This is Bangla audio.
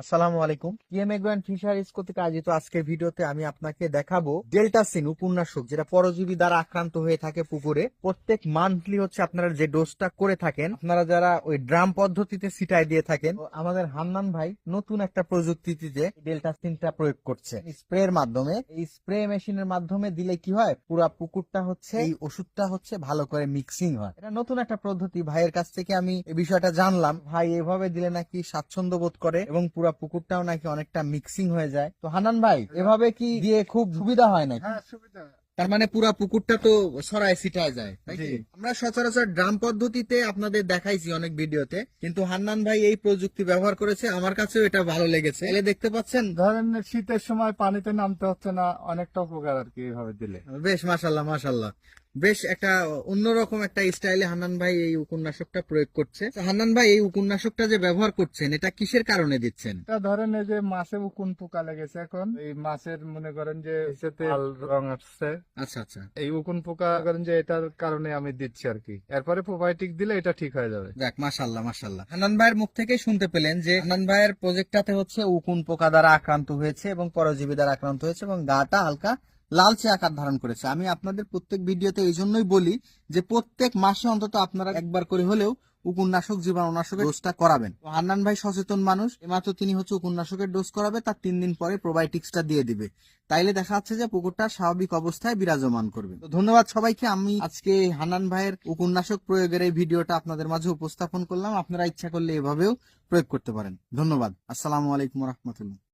আসসালামু আলাইকুম। পিএম এগ্রোয়ান ফিশারিজ কর্তৃক আয়োজিত আজকের ভিডিওতে আমি আপনাকে দেখাবো ডেল্টাসিন উপন্যাসক, যেটা পরজীবী দ্বারা আক্রান্ত হয়ে থাকে পুকুরে। প্রত্যেক মান্থলি হচ্ছে আপনারা যে ডোজটা করে থাকেন, আপনারা যারা ওই ড্রাম পদ্ধতিতে সিটাই দিয়ে থাকেন আমাদের হান্নান ভাই নতুন একটা প্রযুক্তিতে ডেল্টাসিনটা প্রয়োগ করছে। স্প্রের মাধ্যমে, এই স্প্রে মেশিনের মাধ্যমে দিলে কি হয়? পুরো পুকুরটা হচ্ছে, এই ওষুধটা হচ্ছে ভালো করে মিক্সিং হয়। এটা নতুন একটা পদ্ধতি। ভাইয়ের কাছ থেকে আমি এই বিষয়টা জানলাম। ভাই এভাবে দিলে নাকি স্বাচ্ছন্দ্য বোধ করে এবং পুরো পুকুরটাও নাকি অনেকটা মিক্সিং হয়ে যায়। তো হানান ভাই এভাবে কি দিয়ে খুব সুবিধা হয় নাকি? হ্যাঁ সুবিধা। তার মানে পুরা পুকুরটা তো সরায় ছিটায় যায়। আমরা সচরাচর ড্রাম পদ্ধতিতে আপনাদের দেখাইছি অনেক ভিডিওতে কিন্তু হান্নান ভাই এই প্রযুক্তি ব্যবহার করেছে আমার কাছেও এটা ভালো লেগেছে। এলে দেখতে পাচ্ছেন? ধরেন শীতের সময় পানিতে নামতে হচ্ছে না অনেকটা উপকার আর কি এভাবে দিলে। বেশ মাশাল্লাহ মাশাল্লাহ বেশ একটা অন্যরকম একটা স্টাইলে হান্নান ভাই এই উপন্যাসকটা প্রয়োগ করছে। হান্নান ভাই এই উপন্যাসকটা যে ব্যবহার করছেন এটা কিসের কারণে দিচ্ছেন? এটা ধরেন এই যে মাছে উকুন পোকা লেগেছে এখন। এই মাছের মনে করেন যে রং আসছে। আচ্ছা আচ্ছা। এই উকুন পোকা করেন যে এটার কারণে আমি দিচ্ছি আর কি। এরপরে প্রোবায়োটিক দিলে এটা ঠিক হয়ে যাবে। যাক মাশাল্লাহ মাশাল্লাহ হান্নান ভাইয়ের মুখ থেকেই শুনতে পেলেন যে হান্নান ভাইয়ের প্রজেক্টটাতে হচ্ছে উকুন পোকা দ্বারা আক্রান্ত হয়েছে এবং পরজীবী দ্বারা আক্রান্ত হয়েছে এবং গাটা হালকা লালচে আকার ধারণ করেছে। আমি আপনাদের প্রত্যেক ভিডিওতে এই জন্যই বলি যে প্রত্যেক মাসে অন্তত আপনারা একবার করে হলেও উপন্যাসক জীবাণুনাশকের ডোজটা করাবেন। হান্নান ভাই সচেতন মানুষ, এমাত্র তিনি হচ্ছে উপন্যাসকের ডোজ করাবে, তার তিন দিন পরে প্রোবায়োটিক্সটা দিয়ে দিবে। তাইলে দেখা যাচ্ছে যে পুকুরটা স্বাভাবিক অবস্থায় বিরাজমান করবে। তো ধন্যবাদ সবাইকে, আমি আজকে হান্নান ভাইয়ের উপন্যাসক প্রয়োগের এই ভিডিওটা আপনাদের মাঝে উপস্থাপন করলাম। আপনারা ইচ্ছা করলে এভাবেও প্রয়োগ করতে পারেন। ধন্যবাদ। আসসালামু আলাইকুম রহমতুল্লাহ।